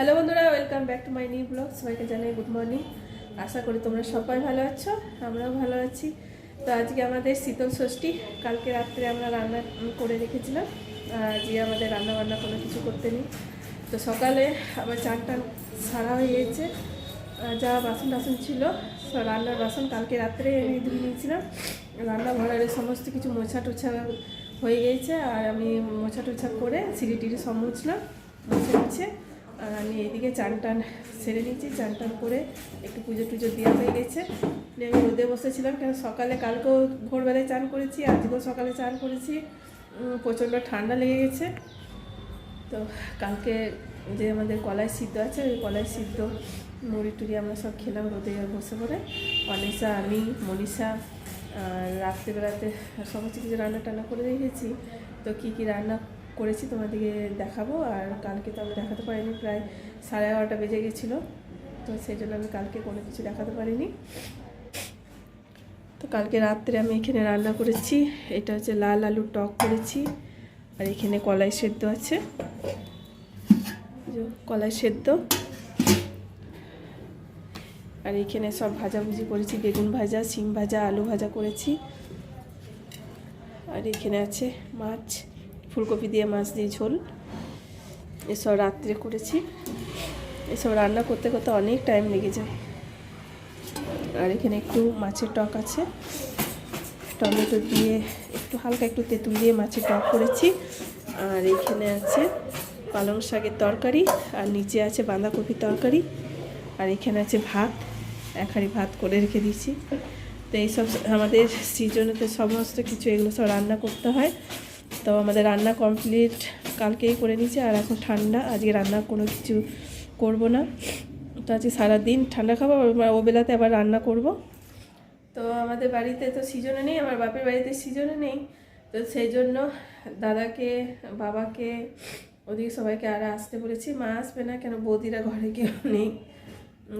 Hello বন্ধুরা welcome back to my new blog সবাইকে জানাই গুড মর্নিং আশা করি তোমরা সবাই ভালো আছো, আমরাও ভালো আছি। তো আজকে আমাদের শীতল ষষ্ঠী, কালকে রাত্রে আমরা রান্না করে রেখেছিলাম। আজকে আমাদের রান্না বান্না কোনো কিছু করতে নেই। তো সকালে আবার চান টান সারা হয়ে গেছে। যা বাসন টাসন ছিল রান্নার বাসন কালকে রাত্রে আমি ধুয়ে নিয়েছিলাম। রান্না ঘরের সমস্ত কিছু মোছা টোছা হয়ে গেছে, আর আমি মোছা টোছা করে সিঁড়ি টিড়ি সব মুছলাম, মুছে মুছে আর আমি এদিকে চান টান সেরে নিয়েছি, চান টান করে একটু পুজো টুজো দেওয়া হয়ে গেছে। আমি রোদে বসেছিলাম, কেন সকালে কালকেও ভোরবেলায় চান করেছি, আজকেও সকালে চান করেছি। প্রচণ্ড ঠান্ডা লেগে গেছে। তো কালকে যে আমাদের কলাই সিদ্ধ আছে, ওই কলাই সিদ্ধ, মুড়ি টুড়ি আমরা সব খেলাম রোদে বসে পড়ে। অনিশা, আমি, মনীষা, আর রাত্রেবেলাতে সমস্ত কিছু রান্না টান্না করে রেখেছি। তো কী কী রান্না করেছি, তোমাদেরকে দেখাবো। আর কালকে তো আমি দেখাতে পারিনি, প্রায় সাড়ে এগারোটা বেজে গেছিল। তো সেই জন্য আমি কালকে কোনো কিছু দেখাতে পারিনি। তো কালকে রাত্রে আমি এখানে রান্না করেছি। এটা হচ্ছে লাল আলুর টক করেছি। আর এখানে কলাই সেদ্ধ আছে। কলাই সেদ্ধ। আর এখানে সব ভাজাভুজি করেছি, বেগুন ভাজা সিম ভাজা, আলু ভাজা করেছি। আর এখানে আছে মাছ। ফুলকপি দিয়ে মাছ দিয়ে ঝোল। এসব রাত্রে করেছি। এসব রান্না করতে করতে অনেক টাইম লেগে যায়। আর এখানে একটু মাছের টক আছে। টমেটো দিয়ে একটু হালকা একটু তেঁতুল দিয়ে মাছের টক করেছি। আর এখানে আছে পালং শাকের তরকারি। আর নিচে আছে বাঁধাকপির তরকারি। আর এখানে আছে ভাত। এক হাঁড়ি ভাত করে রেখে দিয়েছি। তো এইসব আমাদের সিজনেতে সমস্ত কিছু এগুলো সব রান্না করতে হয়। তো আমাদের রান্না কমপ্লিট কালকেই করে নিয়েছি, আর এখন ঠান্ডা, আজকে রান্না কোনো কিছু করব না। তো আজকে সারাদিন ঠান্ডা খাব, আবার ও বেলাতে আবার রান্না করব। তো আমাদের বাড়িতে তো সিজনে নেই, আমার বাপের বাড়িতে সিজনে নেই। তো সেই জন্য দাদাকে, বাবাকে, ওদিকে সবাইকে আর আসতে বলেছি, মা আসবে না কেন? বৌদিরা ঘরে কেউ নেই।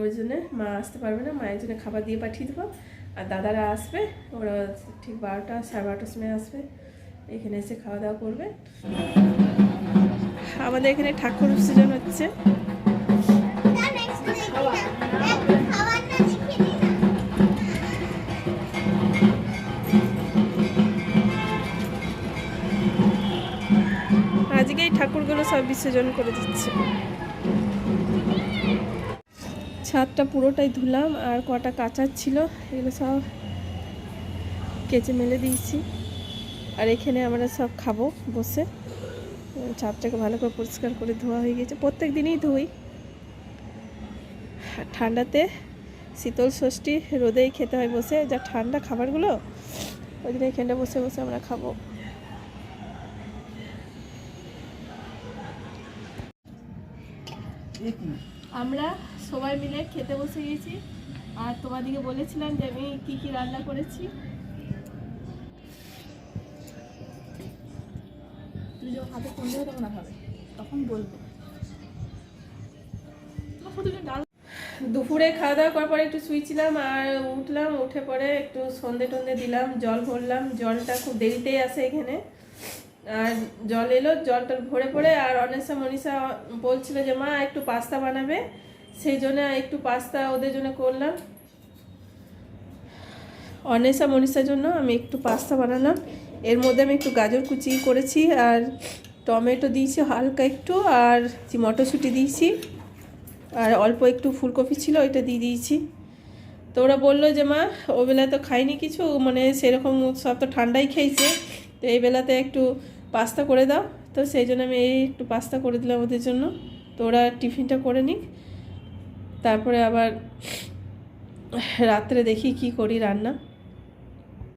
ওই জন্যে মা আসতে পারবে না, মায়ের জন্য খাবার দিয়ে পাঠিয়ে দেবো। আর দাদারা আসবে, ওরা ঠিক বারোটা, সাড়ে বারোটার সময় আসবে। এখানে এসে খাওয়া দাওয়া করবে। আমাদের এখানে ঠাকুর সিজন হচ্ছে। আজকে এই ঠাকুরগুলো সব বিসর্জন করে দিচ্ছে। ছাদটা পুরোটাই ধুলাম, আর কটা কাঁচার ছিল, এগুলো সব কেচে মেলে দিয়েছি। আর এখানে আমরা সব খাব বসে। ছাদটাকে ভালো করে পরিষ্কার করে ধোয়া হয়ে গেছে। প্রত্যেক দিনই ধুই। ঠান্ডাতে শীতল ষষ্ঠী রোদেই খেতে হয় বসে। যা ঠান্ডা খাবারগুলো, ওই জন্য এখানটা বসে বসে আমরা খাব। আমরা সবাই মিলে খেতে বসে গেছি। আর তোমাদেরকে বলেছিলাম যে আমি কী কী রান্না করেছি। হাতে ফোন তখন তখন বলব। দুপুরে খাওয়া দাওয়া করার পরে একটু শুয়েছিলাম আর উঠলাম, উঠে পরে একটু সন্ধে টন্ধে দিলাম, জল ভরলাম, জলটা খুব দেরিতেই আসে এখানে। আর জল এলো জলটা ভরে পড়ে আর অনেসা মনীষা বলছিল যে, মা, একটু পাস্তা বানাবে। সেই জন্য একটু পাস্তা ওদের জন্য করলাম। অনেসা মনীষার জন্য আমি একটু পাস্তা বানালাম। এর মধ্যে আমি একটু গাজর কুচি করেছি আর টমেটো দিয়েছি হালকা একটু আর মটরশুঁটি দিয়েছি। আর অল্প একটু ফুলকপি ছিল ওইটা দিয়ে দিয়েছি। তো ওরা বলল যে, মা, ও বেলায় তো খাইনি কিছু মানে সেরকম সব তো ঠান্ডাই খেয়েছে। তো এই বেলাতে একটু পাস্তা করে দাও। তো সেই জন্য আমি এই একটু পাস্তা করে দিলাম ওদের জন্য। তো ওরা টিফিনটা করে নিক। তারপরে আবার রাত্রে দেখি কি করি রান্না।